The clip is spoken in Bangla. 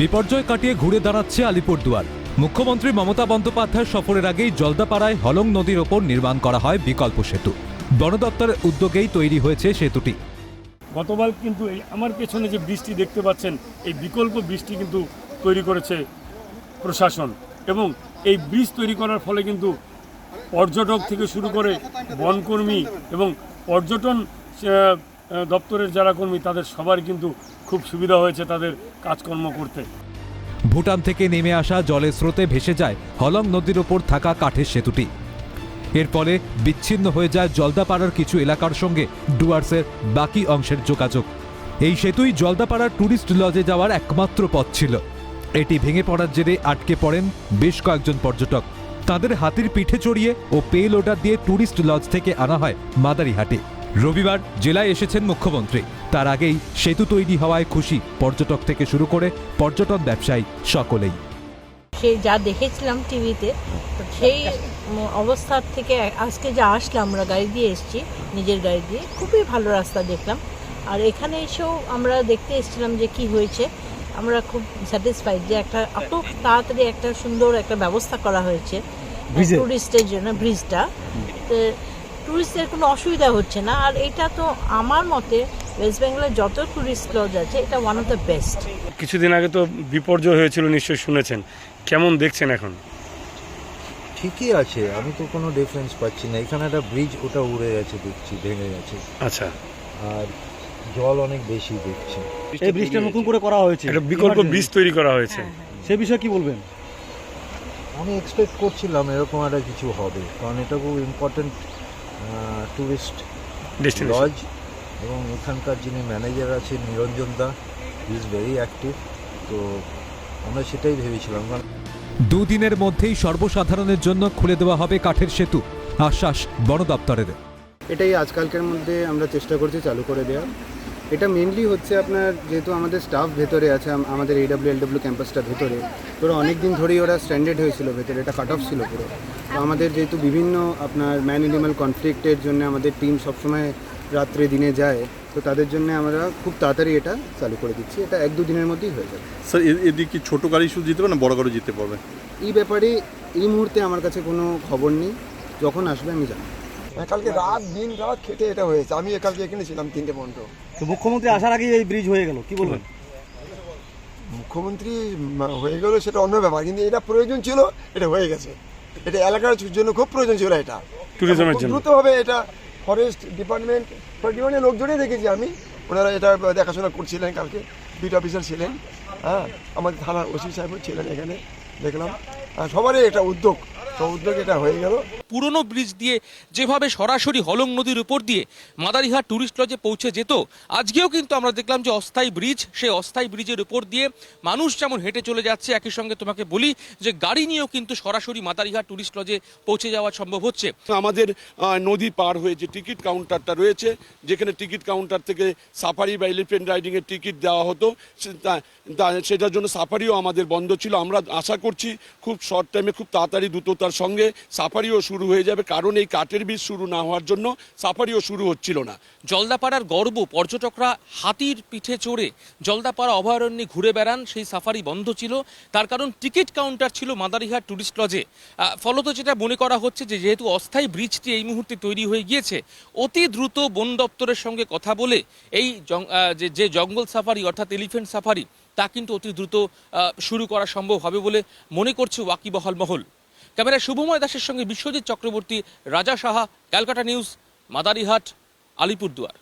বিপর্যয় কাটিয়ে ঘুরে দাঁড়াচ্ছে আলিপুরদুয়ার। মুখ্যমন্ত্রী মমতা বন্দ্যোপাধ্যায় সফরের আগেই জলদাপাড়ায় হলং নদীর ওপর নির্মাণ করা হয় বিকল্প সেতু। বন দপ্তরের উদ্যোগেই তৈরি হয়েছে সেতুটি। গতবার কিন্তু এই আমার পেছনে যে বৃষ্টি দেখতে পাচ্ছেন, এই বিকল্প বৃষ্টি কিন্তু তৈরি করেছে প্রশাসন এবং এই ব্রিজ তৈরি করার ফলে কিন্তু পর্যটক থেকে শুরু করে বনকর্মী এবং পর্যটন দপ্তরের যারা কর্মী, তাদের সবার কিন্তু খুব সুবিধা হয়েছে তাদের কাজকর্ম করতে। ভুটান থেকে নেমে আসা জলের স্রোতে ভেসে যায় হলং নদীর ওপর থাকা কাঠের সেতুটি। এর ফলে বিচ্ছিন্ন হয়ে যায় জলদাপাড়ার কিছু এলাকার সঙ্গে ডুয়ার্সের বাকি অংশের যোগাযোগ। এই সেতুই জলদাপাড়ার ট্যুরিস্ট লজে যাওয়ার একমাত্র পথ ছিল। এটি ভেঙে পড়ার জেরে আটকে পড়েন বেশ কয়েকজন পর্যটক। তাদের হাতির পিঠে চড়িয়ে ও পে লোডার দিয়ে ট্যুরিস্ট লজ থেকে আনা হয় মাদারিহাটে। রবিবার জেলায় এসেছেন মুখ্যমন্ত্রী। তার আগেই সেতু তৈরি হওয়ায় খুশি পর্যটক থেকে শুরু করে পর্যটন ব্যবসায়ী সকলেই। সেই যা দেখেছিলাম টিভিতে সেই অবস্থার থেকে আজকে যা আসলাম আমরা গাড়ি দিয়ে এসেছি নিজের গাড়ি দিয়ে। খুবই ভালো রাস্তা দেখলাম। আর এখানে এসেও আমরা দেখতে এসেছিলাম যে কি হয়েছে। আমরা খুব স্যাটিসফাইড যে একটা এত তাড়াতাড়ি একটা সুন্দর একটা ব্যবস্থা করা হয়েছে টুরিস্টের জন্য ব্রিজটা। তো টুরিস্টদের কোনো অসুবিধা হচ্ছে না। আর এটা তো আমার মতে ওয়েস্ট বেঙ্গলের যত টুরিস্ট লজ আছে এটা ওয়ান অফ দ্য বেস্ট কিছুদিন আগে তো বিপর্যয় হয়েছিল নিশ্চয়ই শুনেছেন। কেমন দেখছেন এখন? ঠিকই আছে আমি তো কোনো ডিফারেন্স পাচ্ছি না। এখানে একটা ব্রিজ ওটা উড়ে গেছে দেখছি ভেঙে গেছে। আচ্ছা। আর জল অনেক বেশি দেখছি। এই ব্রিজটা নতুন করে করা হয়েছে। একটা বিকল্প ব্রিজ তৈরি করা হয়েছে। সে বিষয়ে কি বলবেন? আমি এক্সপেক্ট করছিলাম এরকম একটা কিছু হবে কারণ এটা খুব ইম্পর্টেন্ট টুরিস্ট ডেস্টিনেশন লজ এবং এখানকার যিনি ম্যানেজার আছেন Niranjan da is very active তো আমরা সেটাই ভেবেছিলাম। দুদিনের মধ্যেই সর্বসাধারণের জন্য খুলে দেওয়া হবে কাঠের সেতু। আশ্বাস বড় দপ্তরের এটাই আজকালকের মধ্যে আমরা চেষ্টা করছি চালু করে দেওয়ার। এটা মেনলি হচ্ছে আপনার যেহেতু আমাদের স্টাফ ভেতরে আছে আম- আমাদের এডাব্লিউ এলডব্লিউ ক্যাম্পাসটা ভেতরে তো ওরা অনেক দিন ধরেই ওরা স্ট্যান্ডার্ড হয়েছিল ভেতরে এটা কাট অফ ছিল পুরো। তো আমাদের যেহেতু বিভিন্ন আপনার ম্যান এনিম্যাল কনফ্লিক্টের জন্য আমাদের টিম সবসময় রাত্রে দিনে যায় তো তাদের জন্য আমরা খুব তাড়াতাড়ি এটা চালু করে দিচ্ছি। এটা এক দু দিনের মধ্যেই হয়ে যাবে। স্যার এদিকে কি ছোট গাড়ি শুধু জিতে পারে না বড় গাড়ি জিতে পারবে? এই ব্যাপারে এই মুহূর্তে আমার কাছে কোনো খবর নেই। যখন আসবে আমি হ্যাঁ, কালকে রাত দিন রাত খেটে এটা হয়েছে। আমি কালকে এখানে ছিলাম তিনটে পর্যন্ত। তো মুখ্যমন্ত্রী আসার আগেই এই ব্রিজ হয়ে গেল কি বলবেন? মুখ্যমন্ত্রী হয়ে গেল সেটা অন্য ব্যাপার কিন্তু এটা প্রয়োজন ছিল এটা হয়ে গেছে। এটা এলাকার জন্য খুব প্রয়োজন ছিল এটা। ট্যুরিজমের জন্য। দ্রুতভাবে এটা ফরেস্ট ডিপার্টমেন্ট ডিপার্টমেন্টের লোকজনই দেখেছি আমি ওনারা এটা দেখাশোনা করছিলেন কালকে বিট অফিসার ছিলেন হ্যাঁ আমাদের থানার ওসি সাহেব ছিলেন এখানে দেখলাম। আর সবারই এটা উদ্যোগ সব উদ্যোগ এটা হয়ে গেল। পুরনো ব্রিজ দিয়ে যেভাবে সরাসরি হলং নদীর উপর দিয়ে মাদারিহাট টুরিস্ট লজে পৌঁছে যেত, আজকেও কিন্তু আমরা দেখলাম যে অস্থায়ী ব্রিজ সেই অস্থায়ী ব্রিজের উপর দিয়ে মানুষ যেমন হেঁটে চলে যাচ্ছে, একই সঙ্গে তোমাকে বলি যে গাড়ি নিয়েও কিন্তু সরাসরি মাদারিহাট টুরিস্ট লজে পৌঁছে যাওয়া সম্ভব হচ্ছে। আমাদের নদী পার হয়ে যে টিকিট কাউন্টারটা রয়েছে, যেখানে টিকিট কাউন্টার থেকে সাফারি বা এলিফেন্ট রাইডিং এর টিকিট দেওয়া হতো সেটার জন্য সাফারিও আমাদের বন্ধ ছিল। আমরা আশা করছি খুব শর্ট টাইমে খুব তাড়াতাড়ি দ্রুততার সঙ্গে সাফারিও শুরু হয়ে যাবে, কারণ এই কাঠের বীজ শুরু না হওয়ার জন্য সাফারিও শুরু হচ্ছিল না। জলদাপাড়ার গর্ব, পর্যটকরা হাতির পিঠে চড়ে জলদাপাড়া অভয়ারণ্যে ঘুরে বেড়ান, সেই সাফারি বন্ধ ছিল। তার কারণ টিকিট কাউন্টার ছিল মাদারিহাট টুরিস্ট লজে। ফলত যেটা মনে করা হচ্ছে যে, যেহেতু অস্থায়ী ব্রিজটি এই মুহূর্তে তৈরি হয়ে গিয়েছে, অতি দ্রুত বন দপ্তরের সঙ্গে কথা বলে এই যে জঙ্গল সাফারি অর্থাৎ এলিফেন্ট সাফারি, তা কিন্তু অতি দ্রুত শুরু করা সম্ভব হবে বলে মনে করছে ওয়াকিবহাল মহল। ক্যামেরায় শুভময় দাসের সঙ্গে বিশ্বজিৎ চক্রবর্তী রাজা সাহা ক্যালকাটা নিউজ মাদারিহাট আলিপুরদুয়ার।